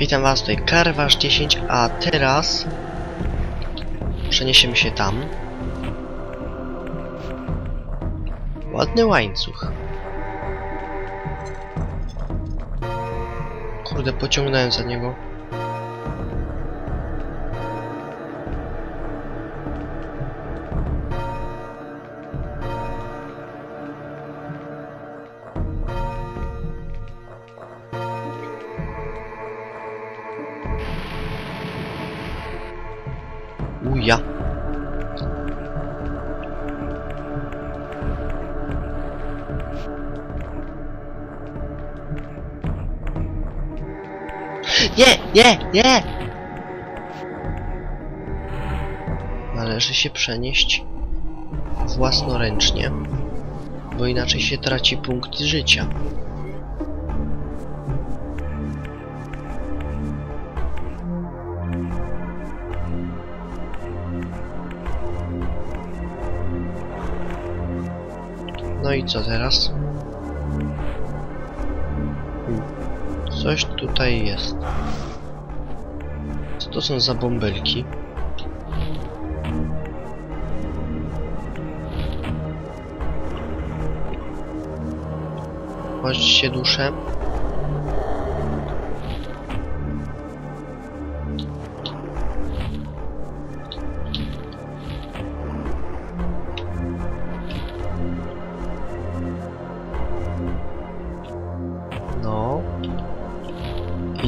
Witam was, tutaj Karwasz 10, a teraz przeniesiemy się tam. Ładny łańcuch. Kurde, pociągnąłem za niego. Uja. Nie, nie, nie! Należy się przenieść własnoręcznie, bo inaczej się traci punkt życia. No i co teraz? Coś tutaj jest. Co to są za bąbelki? Chodźcie dusze. No.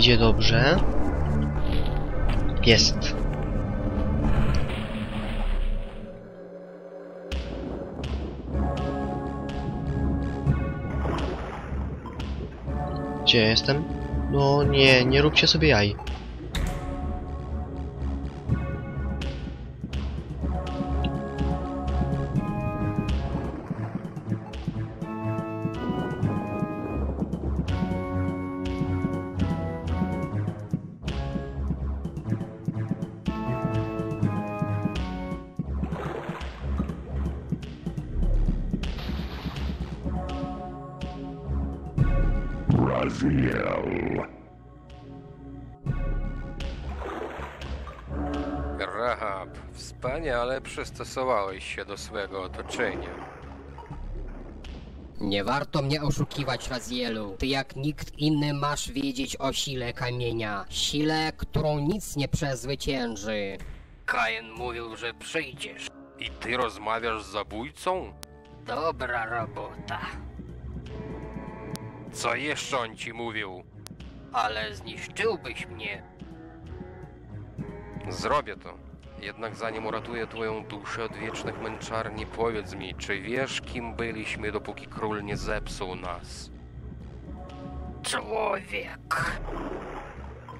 Idzie dobrze. Jest. Gdzie jestem? No nie, nie róbcie sobie jaj. Raziel. Rahab, wspaniale przystosowałeś się do swego otoczenia. Nie warto mnie oszukiwać, Razielu. Ty jak nikt inny masz wiedzieć o sile kamienia. Sile, którą nic nie przezwycięży. Kain mówił, że przyjdziesz. I ty rozmawiasz z zabójcą? Dobra robota. Co jeszcze on ci mówił? Ale zniszczyłbyś mnie. Zrobię to. Jednak zanim uratuję twoją duszę od wiecznych męczarni, powiedz mi, czy wiesz, kim byliśmy, dopóki król nie zepsuł nas? Człowiek.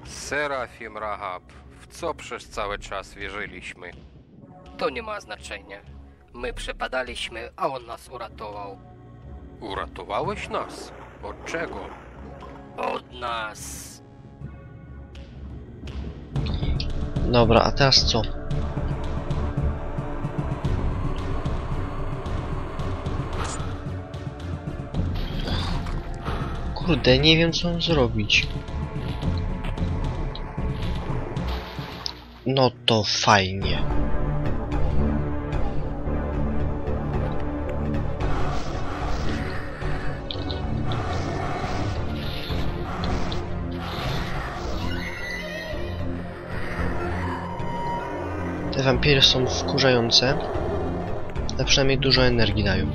Serafim Rahab, w co przez cały czas wierzyliśmy? To nie ma znaczenia. My przepadaliśmy, a on nas uratował. Uratowałeś nas? Od czego? Od nas. Dobra, a teraz co? Kurde, nie wiem co mam zrobić. No to fajnie. Te wampiry są wkurzające, ale przynajmniej dużo energii dają.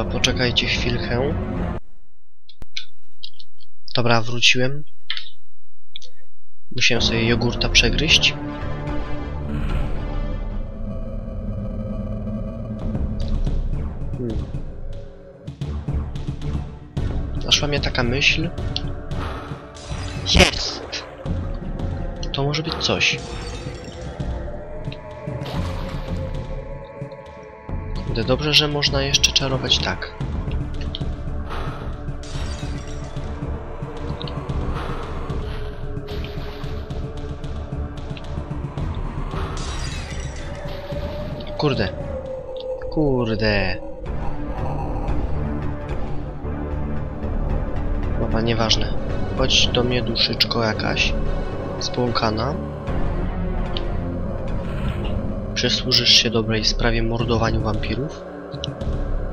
Dobra, poczekajcie chwilkę. Dobra, wróciłem. Musiałem sobie jogurta przegryźć. Hmm. Naszła mnie taka myśl. Jest! to może być coś. Kurde, dobrze, że można jeszcze czarować tak. Kurde. Kurde. Dobra, nieważne. Chodź do mnie duszyczko jakaś. Spłąkana. Przysłużysz się dobrej sprawie mordowaniu wampirów?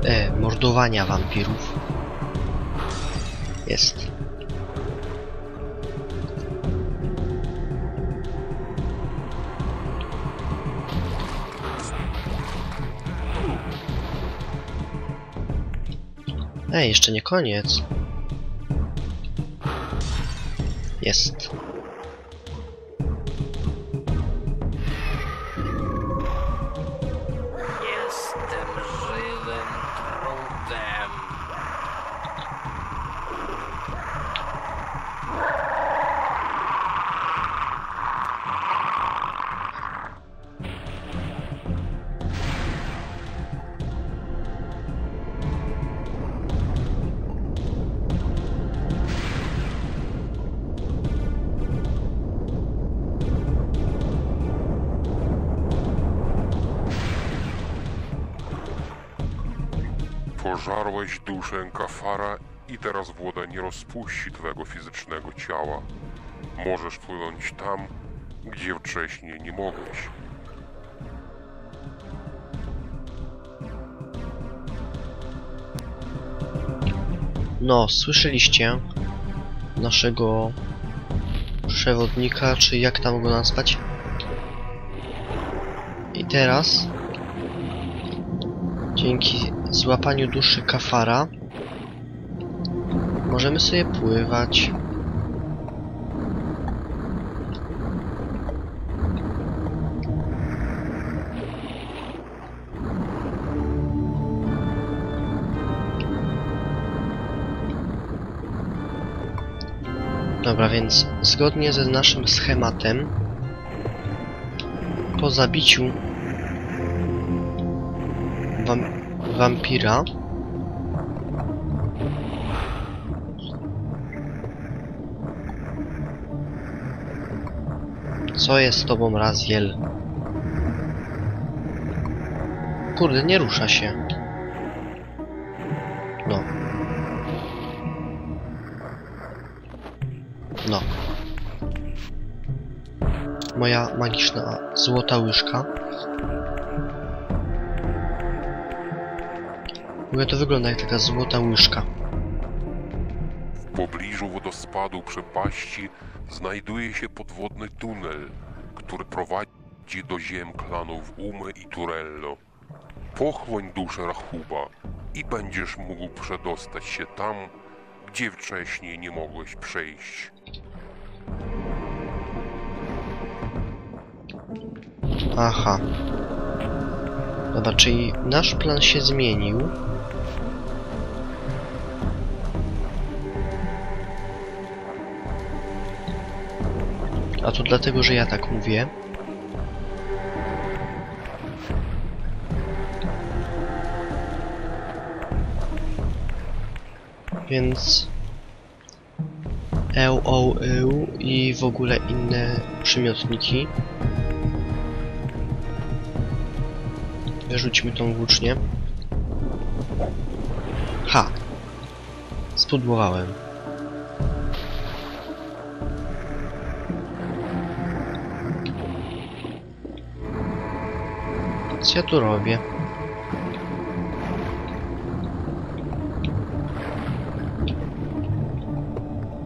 E, mordowania wampirów. Jest. Ej, jeszcze nie koniec. Jest. Pożarłeś duszę Kafara i teraz woda nie rozpuści twego fizycznego ciała. Możesz płynąć tam, gdzie wcześniej nie mogłeś. No, słyszeliście naszego przewodnika, czy jak tam go nazwać? I teraz dzięki złapaniu duszy kafara możemy sobie pływać. Dobra, więc zgodnie ze naszym schematem po zabiciu wam wampira Co jest z tobą, Raziel? Kurde, nie rusza się. No. No. Moja magiczna złota łyżka. Ogóle to wygląda jak taka złota łyżka. W pobliżu wodospadu przepaści znajduje się podwodny tunel, który prowadzi do ziem klanów Umy i Turello. Pochłoń duszę Rachuba i będziesz mógł przedostać się tam, gdzie wcześniej nie mogłeś przejść. Aha. Dobra, czyli nasz plan się zmienił. A to dlatego, że ja tak mówię. Więc... Eł, oł, ył i w ogóle inne przymiotniki. Wyrzućmy tą włócznię. Ha! Spudłowałem. Co ja tu robię?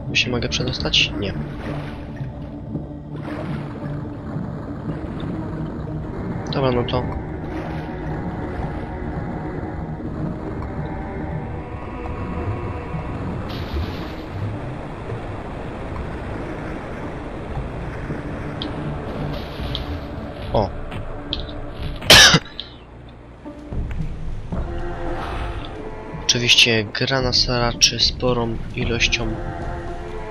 Tu się mogę przedostać? Nie. Dobra, no to Oczywiście gra nas raczy sporą ilością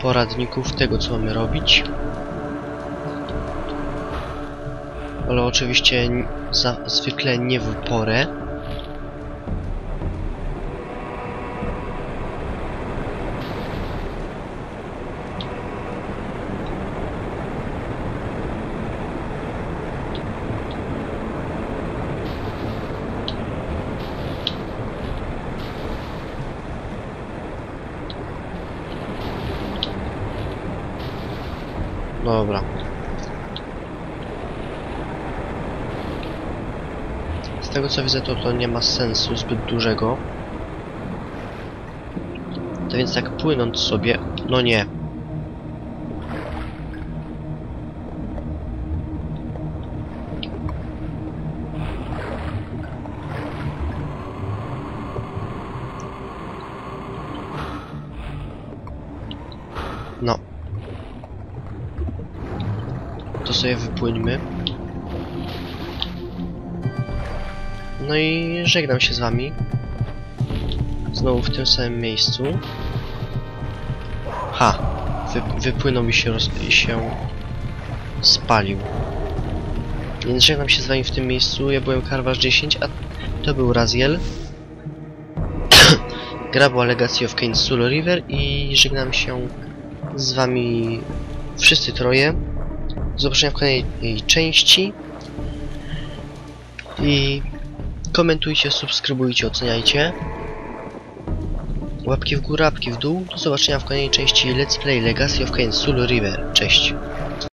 poradników tego co mamy robić. Ale oczywiście za, zwykle nie w porę. Dobra. Z tego co widzę to to nie ma sensu zbyt dużego. To więc tak płynąc sobie... No nie. To sobie wypłyńmy. No i żegnam się z wami. Znowu w tym samym miejscu. Ha! Wy, wypłynął i się, roz, się spalił. Więc żegnam się z wami w tym miejscu. Ja byłem Karwasz 10, a to był Raziel. Gra była Legacy of River i żegnam się z wami wszyscy troje. Zobaczenia w kolejnej części. I komentujcie, subskrybujcie, oceniajcie. Łapki w górę, łapki w dół. Do zobaczenia w kolejnej części Let's Play Legacy of Kain Solo River. Cześć.